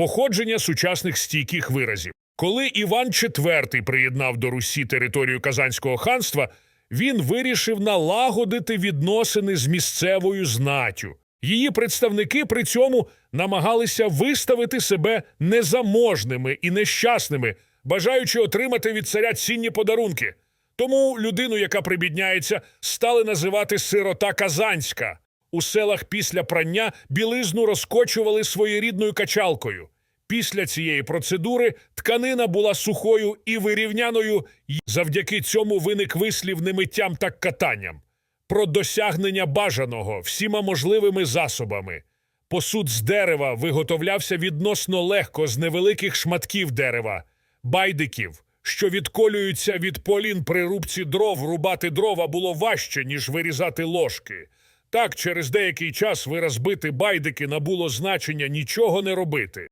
Походження сучасних стійких виразів. Коли Іван IV приєднав до Русі територію Казанського ханства, він вирішив налагодити відносини з місцевою знаттю. Її представники при цьому намагалися виставити себе незаможними і нещасними, бажаючи отримати від царя цінні подарунки. Тому людину, яка прибідняється, стали називати сирота Казанська. У селах після прання білизну розкочували своєрідною качалкою. Після цієї процедури тканина була сухою і вирівняною, завдяки цьому виник вислів немиттям та катанням. Про досягнення бажаного всіма можливими засобами. Посуд з дерева виготовлявся відносно легко з невеликих шматків дерева, байдиків, що відколюються від полін при рубці дров, рубати дрова було важче, ніж вирізати ложки. Так, через деякий час виразбити байдики набуло значення нічого не робити.